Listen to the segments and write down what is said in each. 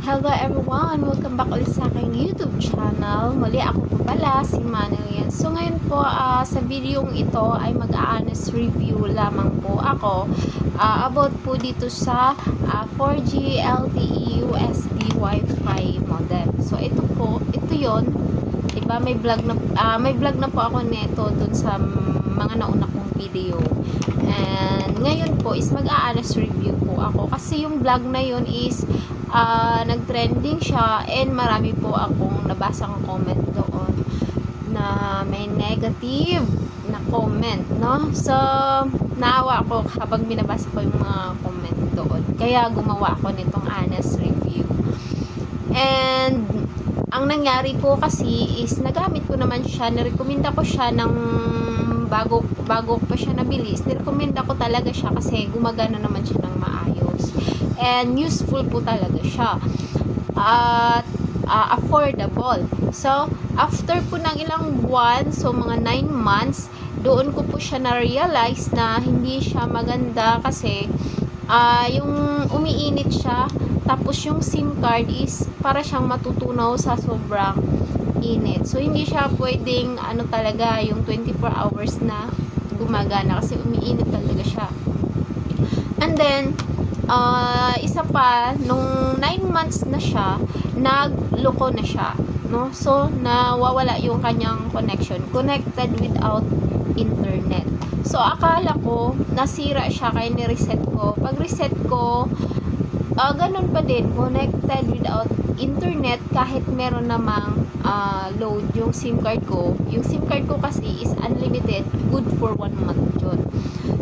Hello everyone! Welcome back ulit sa aking YouTube channel. Muli ako po pala, si Manuel yan. So ngayon po, ah, sa video ito ay mag-honest review lamang po ako ah, about po dito sa ah, 4G LTE USB Wi-Fi modem. So ito po, ito yon Diba, may vlog na, ah, may vlog na po ako nito dun sa mga nauna kong video. And ngayon po is mag-honest review po ako. Kasi yung vlog na yun is ah, nag-trending siya and marami po akong nabasang comment doon na may negative na comment, no? So, naawa ako habang binabasa ko yung mga comment doon. Kaya gumawa ako nitong honest review. And, ang nangyari po kasi is nagamit ko naman siya, narekomenda ko siya ng bago, bago pa siya nabili. Nirekomenda ko talaga siya kasi gumagana naman siya ng maayos. And useful po talaga siya. At ah, affordable. So, after po ng ilang buwan, so mga 9 months, doon ko po siya na-realize na hindi siya maganda kasi ah, yung umiinit siya, tapos yung SIM card is para siyang matutunaw sa sobrang init. So, hindi siya pwedeng ano talaga, yung 24 hours na gumagana kasi umiinit talaga siya. And then, ah, isa pa, nung 9 months na siya, nagloko na siya. No? So, nawawala yung kanyang connection. Connected without internet. So, akala ko, nasira siya kaya ni-reset ko. Pag reset ko, ah ganun pa din, connected without internet kahit meron namang ah, load yung SIM card ko. Yung SIM card ko kasi is unlimited, good for one month yun.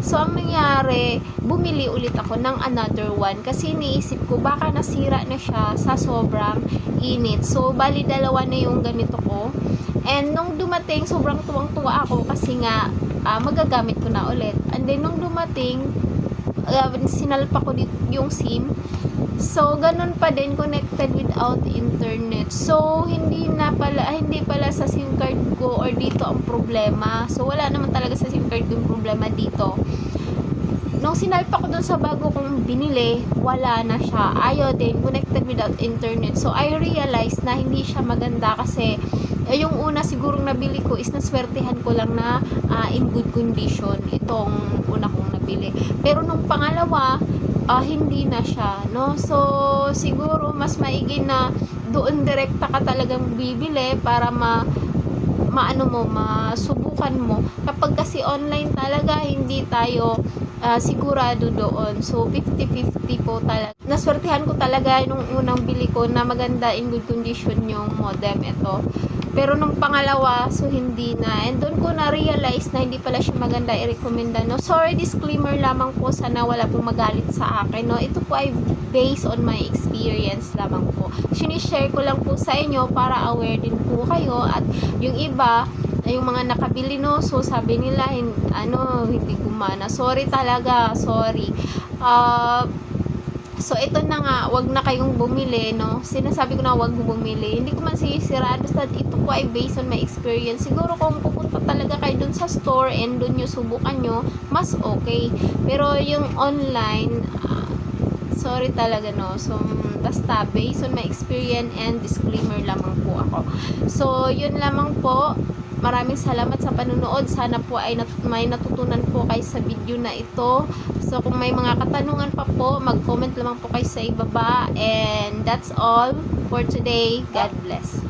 So, ang nangyari, bumili ulit ako ng another one kasi niisip ko baka nasira na siya sa sobrang init. So, bali dalawa na yung ganito ko. And nung dumating, sobrang tuwang-tuwa ako kasi nga ah, magagamit ko na ulit. And then, nung dumating, uh, sinalpa ko dit- yung SIM. So, ganun pa din connected without internet. So, hindi na pala, hindi pala sa SIM card ko or dito ang problema. So, wala naman talaga sa SIM card yung problema dito. Nung sinalpa ko dun sa bago kong binili, wala na siya. Ayaw din, connected without internet. So, I realized na hindi siya maganda kasi eh, yung una sigurong nabili ko is naswertehan ko lang na ah, in good condition itong una kong nabili. Pero nung pangalawa, ah, hindi na siya, no? So, siguro mas maigi na doon direkta ka talagang bibili para ma maano mo, masubukan mo. Kapag kasi online talaga, hindi tayo ah, sigurado doon. So, 50-50 po talaga. Naswertehan ko talaga nung unang bili ko na maganda in good condition yung modem ito. Pero nung pangalawa, so hindi na. And doon ko na-realize na hindi pala siya maganda i-recommenda. No? Sorry, disclaimer lamang po. Sana wala pong magalit sa akin. No? Ito po ay based on my experience lamang po. Sinishare ko lang po sa inyo para aware din po kayo. At yung iba, yung mga nakabili no, so sabi nila, hin, ano, hindi gumana. Sorry talaga, sorry. Ah, So, ito na nga, wag na kayong bumili, no? Sinasabi ko na wag bumili. Hindi ko man sisiraan. Basta ito po ay based on my experience. Siguro kung pupunta talaga kayo dun sa store and dun nyo subukan nyo, mas okay. Pero yung online, ah, sorry talaga, no? So, basta based on my experience and disclaimer lamang po ako. So, yun lamang po. Maraming salamat sa panunood. Sana po ay nat- may natutunan po kayo sa video na ito. So, kung may mga katanungan pa po, mag-comment lamang po kayo sa ibaba. And that's all for today. God bless.